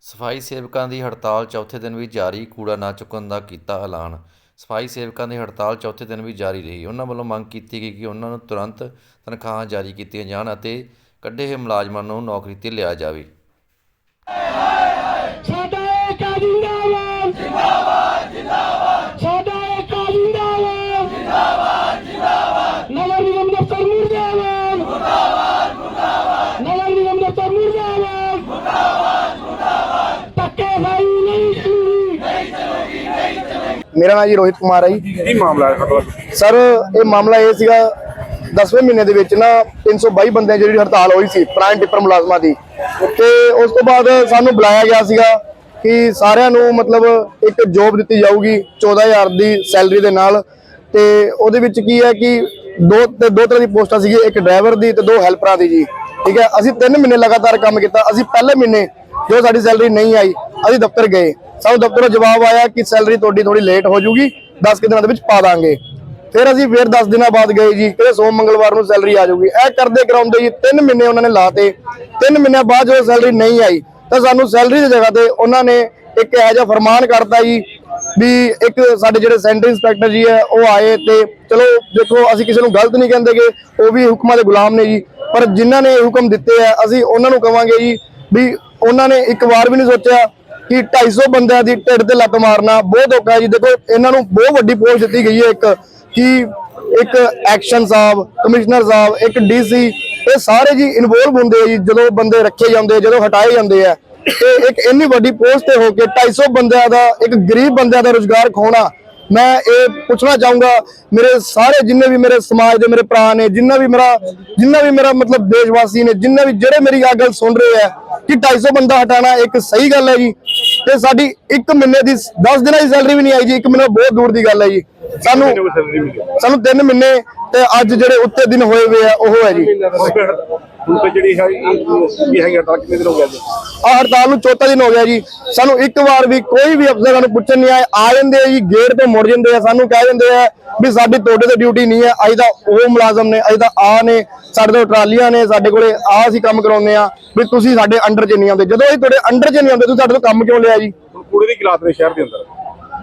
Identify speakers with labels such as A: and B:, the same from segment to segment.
A: ਸਫ਼ਾਈ ਸੇਵਕਾਂ ਦੀ ਹੜਤਾਲ ਚੌਥੇ ਦਿਨ ਵੀ ਜਾਰੀ, ਕੂੜਾ ਨਾ ਚੁੱਕਣ ਦਾ ਕੀਤਾ ਐਲਾਨ। ਸਫ਼ਾਈ ਸੇਵਕਾਂ ਦੀ ਹੜਤਾਲ ਚੌਥੇ ਦਿਨ ਵੀ ਜਾਰੀ ਰਹੀ। ਉਹਨਾਂ ਵੱਲੋਂ ਮੰਗ ਕੀਤੀ ਗਈ ਕਿ ਉਹਨਾਂ ਨੂੰ ਤੁਰੰਤ ਤਨਖਾਹਾਂ ਜਾਰੀ ਕੀਤੀਆਂ ਜਾਣ ਅਤੇ ਕੱਢੇ ਹੋਏ ਮੁਲਾਜ਼ਮਾਂ ਨੂੰ ਨੌਕਰੀ ਤੇ ਲਿਆ ਜਾਵੇ।
B: ਮੇਰਾ ਨਾਮ ਜੀ ਰੋਹਿਤ ਕੁਮਾਰ ਹੈ ਜੀ।
C: ਕੀ ਮਾਮਲਾ ਹੈ
B: ਸਰ ਇਹ ਮਾਮਲਾ ਇਹ ਸੀਗਾ 10ਵੇਂ ਮਹੀਨੇ ਦੇ ਵਿੱਚ ਨਾ 322 ਬੰਦਿਆਂ ਦੀ ਜਿਹੜੀ ਹੜਤਾਲ ਹੋਈ ਸੀ ਪੁਰਾਣੇ ਟਿੱਪਰ ਮੁਲਾਜ਼ਮਾਂ ਦੀ। ਤੇ ਉਸ ਤੋਂ ਬਾਅਦ ਸਾਨੂੰ ਬੁਲਾਇਆ ਗਿਆ ਸੀਗਾ ਕਿ ਸਾਰਿਆਂ ਨੂੰ ਮਤਲਬ ਇੱਕ ਜੋਬ ਦਿੱਤੀ ਜਾਊਗੀ 14000 ਦੀ ਸੈਲਰੀ ਦੇ ਨਾਲ। ਤੇ ਉਹਦੇ ਵਿੱਚ ਕੀ ਹੈ ਕਿ ਦੋ ਤੇ ਦੋ ਤਰ੍ਹਾਂ ਦੀ ਪੋਸਟਾਂ ਸੀਗੀ ਇੱਕ ਡਰਾਈਵਰ ਦੀ ਤੇ ਦੋ ਹੈਲਪਰਾਂ ਦੀ ਜੀ। ਠੀਕ ਹੈ ਅਸੀਂ 3 ਮਹੀਨੇ ਲਗਾਤਾਰ ਕੰਮ ਕੀਤਾ ਅਸੀਂ ਪਹਿਲੇ ਮਹੀਨੇ ਜੋ ਸਾਡੀ ਸੈਲਰੀ ਨਹੀਂ ਆਈ ਅਸੀਂ ਦਫ਼ਤਰ ਗਏ। ਸਾਨੂੰ ਦਫ਼ਤਰੋਂ ਜਵਾਬ ਆਇਆ ਕਿ ਸੈਲਰੀ ਤੁਹਾਡੀ ਥੋੜੀ ਲੇਟ ਹੋ ਜੂਗੀ 10 ਕੁ ਦਿਨਾਂ ਦੇ ਵਿੱਚ ਪਾ ਦਾਂਗੇ। ਫਿਰ ਅਸੀਂ ਫਿਰ 10 ਦਿਨਾਂ ਬਾਅਦ ਗਏ ਜੀ ਕਿ ਸੋਮ ਮੰਗਲਵਾਰ ਨੂੰ ਸੈਲਰੀ ਆ ਜਾਊਗੀ ਇਹ ਕਰਦੇ ਕਰਾਉਂਦੇ ਜੀ 3 ਮਹੀਨੇ ਉਹਨਾਂ ਨੇ ਲਾਤੇ। 3 ਮਹੀਨਿਆਂ ਬਾਅਦ ਜਦੋਂ ਸੈਲਰੀ ਨਹੀਂ ਆਈ, ਤਾਂ ਸਾਨੂੰ ਸੈਲਰੀ ਦੀ ਜਗ੍ਹਾ ਤੇ ਉਹਨਾਂ ਨੇ ਇੱਕ ਇਹੋ ਜਿਹਾ ਫਰਮਾਨ ਕਰਤਾ ਜੀ ਵੀ ਇੱਕ ਸਾਡੇ ਜਿਹੜੇ ਸੈਂਟਰ ਇੰਸਪੈਕਟਰ ਜੀ ਹੈ, ਉਹ ਆਏ ਤੇ ਚਲੋ ਦੇਖੋ, ਅਸੀਂ ਕਿਸੇ ਨੂੰ ਗਲਤ ਨਹੀਂ ਕਹਿੰਦੇਗੇ, ਉਹ ਵੀ ਹੁਕਮਾਂ ਦੇ ਗੁਲਾਮ ਨੇ ਜੀ। ਪਰ ਜਿਨ੍ਹਾਂ ਨੇ ਇਹ ਹੁਕਮ ਦਿੱਤੇ ਆ, ਅਸੀਂ ਉਹਨਾਂ ਨੂੰ ਕਵਾਂਗੇ ਜੀ ਵੀ ਉਹਨਾਂ ਨੇ ਇੱਕ ਵਾਰ ਵੀ ਨਹੀਂ ਸੋਚਿਆ ਕਿ 250 ਬੰਦਿਆਂ ਦੀ ਢਿੱਡ ਤੇ ਲੱਤ ਮਾਰਨਾ ਬਹੁਤ ਔਖਾ ਹੈ ਜੀ। ਦੇਖੋ, ਇਹਨਾਂ ਨੂੰ ਬਹੁਤ ਵੱਡੀ ਪੋਸਟ ਦਿੱਤੀ ਗਈ ਹੈ ਇੱਕ, ਕਿ ਇੱਕ ਐਕਸ਼ਨ ਸਾਹਿਬ, ਕਮਿਸ਼ਨਰ ਸਾਹਿਬ, ਇੱਕ ਡੀਸੀ, ਇਹ ਸਾਰੇ ਜੀ ਇਨਵੋਲਵ ਹੁੰਦੇ ਆ ਜੀ, ਜਦੋਂ ਬੰਦੇ ਰੱਖੇ ਜਾਂਦੇ ਜਦੋਂ ਹਟਾਏ ਜਾਂਦੇ ਆ। ਤੇ ਇੱਕ ਇੰਨੀ ਵੱਡੀ ਪੋਸਟ ਤੇ ਹੋ ਕੇ 250 ਬੰਦਿਆਂ ਦਾ, ਇੱਕ ਗਰੀਬ ਬੰਦਿਆਂ ਦਾ ਰੋਜ਼ਗਾਰ ਖੋਣਾ, ਮੈਂ ਇਹ ਪੁੱਛਣਾ ਚਾਹੂੰਗਾ, ਮੇਰੇ ਸਾਰੇ ਜਿੰਨੇ ਵੀ ਮੇਰੇ ਸਮਾਜ ਦੇ ਮੇਰੇ ਭਰਾ ਨੇ, ਜਿੰਨਾ ਵੀ ਮੇਰਾ, ਜਿੰਨਾ ਵੀ ਮੇਰਾ ਮਤਲਬ ਦੇਸ਼ਵਾਸੀ ਨੇ, ਜਿੰਨਾ ਵੀ ਜਿਹੜੇ ਮੇਰੀ ਆ ਗੱਲ ਸੁਣ ਰਹੇ ਆ ਕਿ 250 ਬੰਦਾ ਹਟਾਣਾ ਇੱਕ ਸਹੀ ਗੱਲ ਹੈ ਜੀ। ਤੇ ਸਾਡੀ ਇੱਕ ਮਹੀਨੇ ਦੀ 10 ਦਿਨਾਂ ਦੀ ਸੈਲਰੀ ਵੀ ਨਹੀਂ ਆਈ ਜੀ ਇੱਕ ਮਹੀਨਾ ਬਹੁਤ ਦੂਰ ਦੀ ਗੱਲ ਹੈ ਜੀ। ਸਾਨੂੰ ਸਾਨੂੰ 3 ਮਹੀਨੇ ਤੇ ਅੱਜ ਜਿਹੜੇ ਉੱਤੇ ਦਿਨ ਹੋਏ ਹੋਏ ਆ ਉਹ ਹੈ ਜੀ।
C: ਹੁਣ ਤੇ ਜਿਹੜੀ ਹੈ ਇਹ ਹੈਗਾ ਤਾਂ ਕਿੰਨੇ ਦਿਨ ਹੋ ਗਏ ਜੀ
B: ਆ ਹੜਤਾਲ ਨੂੰ ਚੌਥਾ ਦਿਨ ਹੋ ਗਿਆ ਜੀ। ਸਾਨੂੰ ਇੱਕ ਵਾਰ ਵੀ ਕੋਈ ਵੀ ਅਫਸਰ ਸਾਨੂੰ ਪੁੱਛਣ ਨਹੀਂ ਆਏ। ਆ ਜਾਂਦੇ ਆ ਜੀ ਗੇਟ ਤੇ ਮੁੜ ਜਾਂਦੇ ਆ। ਸਾਨੂੰ ਕਹਿ ਜਾਂਦੇ ਆ ਵੀ ਸਾਡੀ ਤੁਹਾਡੇ ਤੇ ਡਿਊਟੀ ਨਹੀਂ ਹੈ। ਅਸੀਂ ਤਾਂ ਉਹ ਮੁਲਾਜ਼ਮ ਨੇ ਅਸੀਂ ਤਾਂ ਆ ਨੇ ਸਾਡੇ ਤੋਂ ਟਰਾਲੀਆਂ ਨੇ ਸਾਡੇ ਕੋਲੇ ਆ ਅਸੀਂ ਕੰਮ ਕਰਾਉਂਦੇ ਆ। ਵੀ ਤੁਸੀਂ ਸਾਡੇ ਅੰਡਰ 'ਚ ਨਹੀਂ ਆਉਂਦੇ ਜਦੋਂ ਅਸੀਂ ਤੁਹਾਡੇ ਅੰਡਰ 'ਚ ਨਹੀਂ ਆਉਂਦੇ ਤੁਸੀਂ ਸਾਡੇ ਤੋਂ ਕੰਮ ਕਿਉਂ ਲਿਆ ਜੀ?
C: ਹੁਣ ਕੂੜੇ ਦੀ ਕਿਲਾਤ ਨੇ ਸ਼ਹਿਰ ਦੇ ਅੰਦਰ।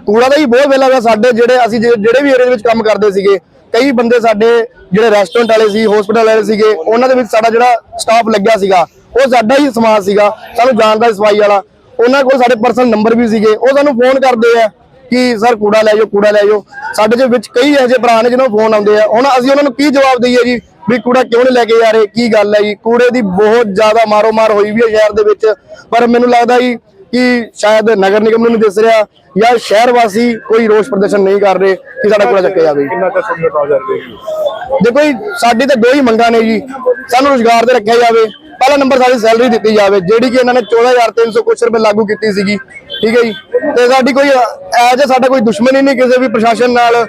B: ਕੂੜਾ ਦਾ ਹੀ ਬਹੁਤ ਵੇਲਾ ਹੋਇਆ ਸਾਡੇ ਜਿਹੜੇ ਅਸੀਂ ਜਿਹੜੇ ਜਿਹੜੇ ਵੀ ਏਰੀਆ ਦੇ ਵਿੱਚ ਕੰਮ ਕਰਦੇ ਸੀਗੇ ਕਈ ਬੰਦੇ ਸਾਡੇ ਜਿਹੜੇ ਰੈਸਟੋਰੈਂਟ ਵਾਲੇ ਸੀ ਹਸਪੀਟਲ ਵਾਲੇ ਸੀਗੇ ਉਹਨਾਂ ਦੇ ਵਿੱਚ ਸਾਡਾ ਜਿਹੜਾ ਸਟਾਫ ਲੱਗਿਆ ਸੀਗਾ ਉਹ ਸਾਡਾ ਹੀ ਸਮਾਜ ਸੀਗਾ ਸਾਨੂੰ ਜਾਣਦਾ ਸਫ਼ਾਈ ਵਾਲਾ। ਉਹਨਾਂ ਕੋਲ ਸਾਡੇ ਪਰਸਨਲ ਨੰਬਰ ਵੀ ਸੀਗੇ ਉਹ ਸਾਨੂੰ ਫੋਨ ਕਰਦੇ ਆ ਕਿ ਸਰ ਕੂੜਾ ਲੈ ਜਾਓ ਕੂੜਾ ਲੈ ਜਾਓ। ਸਾਡੇ ਦੇ ਵਿੱਚ ਕਈ ਇਹੋ ਜਿਹੇ ਭਰਾ ਨੇ ਜਿਹਨਾਂ ਨੂੰ ਫੋਨ ਆਉਂਦੇ ਆ ਹੁਣ ਅਸੀਂ ਉਹਨਾਂ ਨੂੰ ਕੀ ਜਵਾਬ ਦਈਏ ਜੀ? ਵੀ ਕੂੜਾ ਕਿਉਂ ਨਹੀਂ ਲੈ ਕੇ ਜਾ ਰਹੇ? ਕੀ ਗੱਲ ਹੈ ਜੀ? ਕੂੜੇ ਦੀ ਬਹੁਤ ਜ਼ਿਆਦਾ ਮਾਰੋ ਮਾਰ ਹੋਈ ਵੀ ਹੈ ਸ਼ਹਿਰ ਦੇ ਵਿੱਚ। ਪਰ ਮੈਨੂੰ ਲੱਗਦਾ ਜੀ ਕਿ ਸ਼ਾਇਦ ਨਗਰ ਨਿਗਮ ਨੂੰ ਨਹੀਂ ਦਿਸ ਰਿਹਾ ਜਾਂ ਸ਼ਹਿਰ ਵਾਸੀ ਕੋਈ ਰੋਸ ਪ੍ਰਦਰਸ਼ਨ ਨਹੀਂ ਕਰ ਰਹੇ ਕਿ ਸਾਡਾ ਕੂੜਾ ਚੱਕਿਆ ਜਾਵੇ।
C: ਕਿੰਨਾ ਚਿਰ ਸਮਝ ਆ ਜਾਂਦੇ
B: ਦੇਖੋ ਜੀ ਸਾਡੀ ਤਾਂ ਦੋ ਹੀ ਮੰਗਾਂ ਨੇ ਜੀ। ਸਾਨੂੰ ਰੋਜ਼ਗਾਰ ਤੇ ਰੱਖਿਆ ਜਾਵੇ। ਪਹਿਲਾ ਨੰਬਰ ਸਾਡੀ ਸੈਲਰੀ ਦਿੱਤੀ ਜਾਵੇ ਜਿਹੜੀ ਕਿ ਇਹਨਾਂ ਨੇ 14300 ਕੁਛ ਰੁਪਏ ਲਾਗੂ ਕੀਤੀ ਸੀਗੀ। ਠੀਕ ਹੈ ਜੀ? ਤੇ ਸਾਡੀ ਕੋਈ ਐਜ ਸਾਡਾ ਕੋਈ ਦੁਸ਼ਮਣੀ ਨਹੀਂ ਕਿਸੇ ਵੀ ਪ੍ਰਸ਼ਾਸਨ ਨਾਲ।